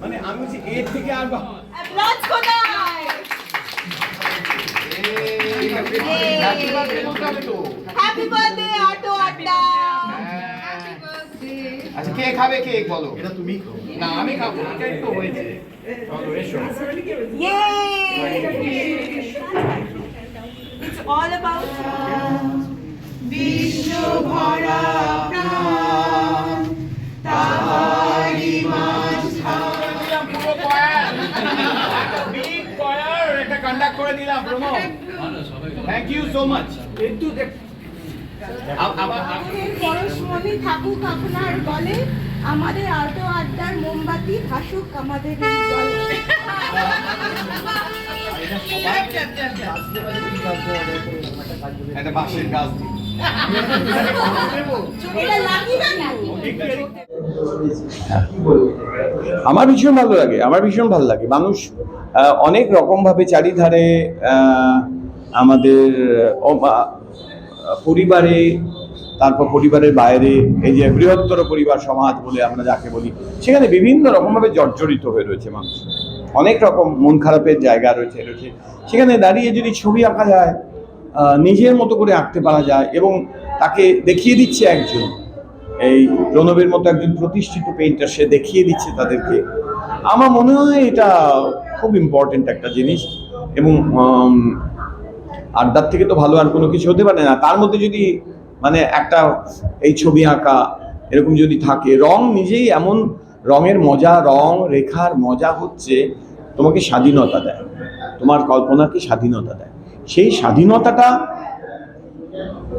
মানে আমি বলছি এর থেকে আর অ্যাপ্লজ কোথায়? হ্যাপি বার্থডে অটো আড্ডা আচ্ছা কে খাবে কেক বলো? এটা তুমি খাও। না আমি খাব। এটাই তো হয়েছে চলো এসো। ইয়ে ইটস অল অ্যাবাউট বিশ্ব ভরা প্রাণ তাহারি conduct করে দিলাম, promo thank you so much একটু আমাদের পরশমণি থাকুক আপনার বলে আমাদের আটো আড্ডার মোমবাতি ভাসুক আমাদের আমার ভীষণ ভালো লাগে আমার ভীষণ ভালো লাগে। মানুষ আহ, অনেক রকমভাবে চারিধারে আমাদের পরিবারে, তারপর পরিবারের বাইরে, এই যে বৃহত্তর পরিবার সমাজ বলে আমরা যাকে বলি, সেখানে বিভিন্ন রকমভাবে জর্জরিত হয়ে রয়েছে মানুষ। অনেক রকম মন খারাপের জায়গা রয়েছে রয়েছে। সেখানে দাঁড়িয়ে যদি ছবি আঁকা যায় নিজের মতো করে আঁকতে পারা যায় এবং তাকে দেখিয়ে দিচ্ছে একজন, এই প্রণবের মতো একজন প্রতিষ্ঠিত পেইন্টার সে দেখিয়ে দিচ্ছে তাদেরকে। আমার মনে হয় এটা খুব ইম্পর্টেন্ট একটা জিনিস এবং উম, আড্ডার থেকে তো ভালো আর কোনো কিছু হতে পারে না। তার মধ্যে যদি মানে একটা এই ছবি আঁকা এরকম যদি থাকে রং নিজেই এমন রঙের মজা রং রেখার মজা হচ্ছে তোমাকে স্বাধীনতা দেয়। তোমার কল্পনাকে স্বাধীনতা দেয়। সেই স্বাধীনতাটা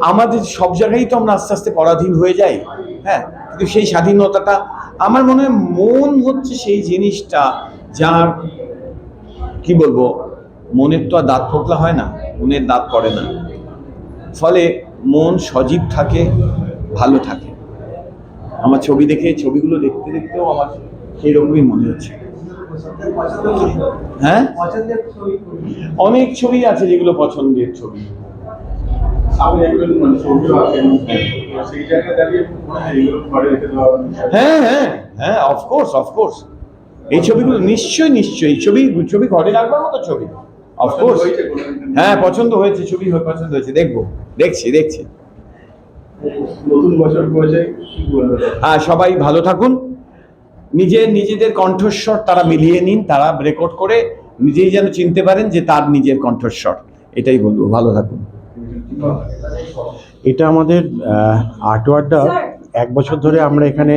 আমাদের সব জায়গায় তো আমরা আস্তে আস্তে পরাধীন হয়ে যাই হ্যাঁ? কিন্তু সেই স্বাধীনতাটা আমার মনে হয় মন হচ্ছে সেই জিনিসটা যার কি বলব মনের তো আর দাঁত ফোকলা হয় না। মনের দাঁত পড়ে না। ফলে মন সজীব থাকে ভালো থাকে। আমার ছবি দেখে ছবিগুলো দেখতে দেখতেও আমার সেই রকমই মনে হচ্ছে। হ্যাঁ? অনেক ছবি আছে যেগুলো পছন্দের ছবি। মানে হ্যাঁ হ্যাঁ হ্যাঁ অফকোর্স অফকোর্স এই ছবিগুলো নিশ্চয়ই নিশ্চয়ই। ছবি ছবি ঘরে রাখবার মতো ছবি। অফকোর্স হ্যাঁ পছন্দ হয়েছে ছবি হয়ে পছন্দ হয়েছে। দেখব দেখছি দেখছি। নতুন বছর বয়সে কি বলবেন হ্যাঁ সবাই ভালো থাকুন। নিজের নিজেদের কণ্ঠস্বর তারা মিলিয়ে নিন তারা রেকর্ড করে নিজেই যেন চিনতে পারেন যে তার নিজের কণ্ঠস্বর। এটাই বলব ভালো থাকুন। এটা আমাদের আর্ট আড্ডা এক বছর ধরে আমরা এখানে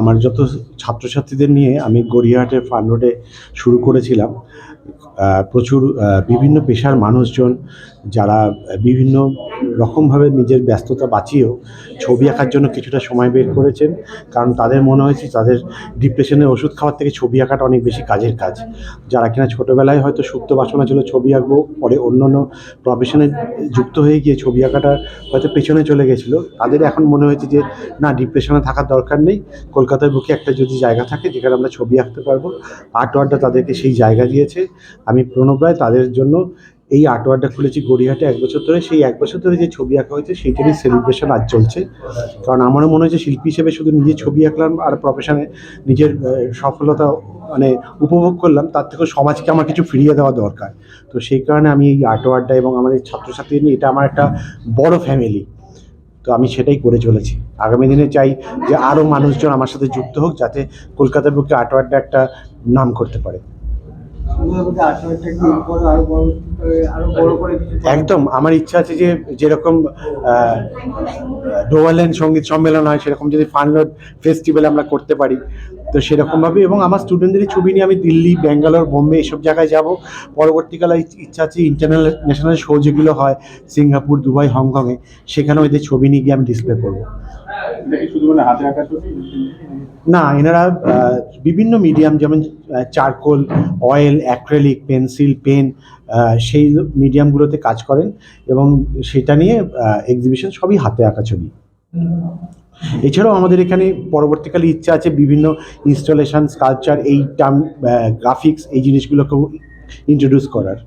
আমার যত ছাত্রছাত্রীদের নিয়ে আমি গড়িয়াহাটের ফান রোডে শুরু করেছিলাম প্রচুর বিভিন্ন পেশার মানুষজন যারা বিভিন্ন রকমভাবে নিজের ব্যস্ততা বাঁচিয়েও ছবি আঁকার জন্য কিছুটা সময় বের করেছেন। কারণ তাদের মনে হয়েছে তাদের ডিপ্রেশনের ওষুধ খাওয়ার থেকে ছবি আঁকাটা অনেক বেশি কাজের কাজ। যারা কিনা ছোটোবেলায় হয়তো সুপ্ত বাসনা ছিল ছবি আঁকবো, পরে অন্য অন্য প্রফেশনে যুক্ত হয়ে গিয়ে ছবি আঁকাটা হয়তো পেছনে চলে গেছিল। তাদের এখন মনে হয়েছে যে, না ডিপ্রেশনে থাকার দরকার নেই। কলকাতার বুকে একটা যদি জায়গা থাকে, যেখানে আমরা ছবি আঁকতে পারব। আর্ট ওয়ার্ডটা তাদেরকে সেই জায়গা দিয়েছে। আমি প্রণব রায় তাদের জন্য এই আর্ট ওয়ার্ডটা খুলেছি গড়িয়াহাটে এক বছর ধরে। সেই এক বছর ধরে যে ছবি আঁকা হয়েছে, সেইটারই সেলিব্রেশন আজ চলছে। কারণ আমারও মনে হয়েছে শিল্পী হিসেবে শুধু নিজে ছবি আঁকলাম আর প্রফেশনে নিজের সফলতা মানে উপভোগ করলাম, তার থেকেও সমাজকে আমার কিছু ফিরিয়ে দেওয়া দরকার। তো সেই কারণে আমি এই আর্ট ওয়ার্ডটা এবং আমার এই ছাত্রছাত্রী নিয়ে এটা আমার একটা বড় ফ্যামিলি তো আমি সেটাই করে চলেছি। আগামী দিনে চাই যে আরও মানুষজন আমার সাথে যুক্ত হোক, যাতে কলকাতার বুকে আর্ট ওয়ার্ডটা একটা নাম করতে পারে। একদম, আমার ইচ্ছা আছে যে যেরকম ডোভারল্যান্ড সংগীত সম্মেলন হয়, সেরকম যদি ফানলোড ফেস্টিভ্যাল আমরা করতে পারি, তো সেরকমভাবে এবং আমার স্টুডেন্টদের ছবি নিয়ে আমি দিল্লি, ব্যাঙ্গালোর, বোম্বে এইসব জায়গায় যাব। পরবর্তীকালে ইচ্ছা আছে ইন্টারন্যাশনাল ন্যাশনাল শো যেগুলো হয়, সিঙ্গাপুর, দুবাই, হংকংয়ে, সেখানেও এদের ছবি নিয়ে গিয়ে আমি ডিসপ্লে করব। মানে না, এনারা বিভিন্ন মিডিয়াম যেমন charcoal oil acrylic pencil pen সেই মিডিয়ামগুলোতে কাজ করেন এবং সেটা নিয়ে এক্সিবিশন সবই হাতে আঁকা ছবি। এছাড়াও আমাদের এখানে পরবর্তীকালে ইচ্ছা আছে বিভিন্ন ইনস্টলেশন স্কালচার এই টার্ম গ্রাফিক্স এই জিনিসগুলোকেও ইন্ট্রোডিউস করার।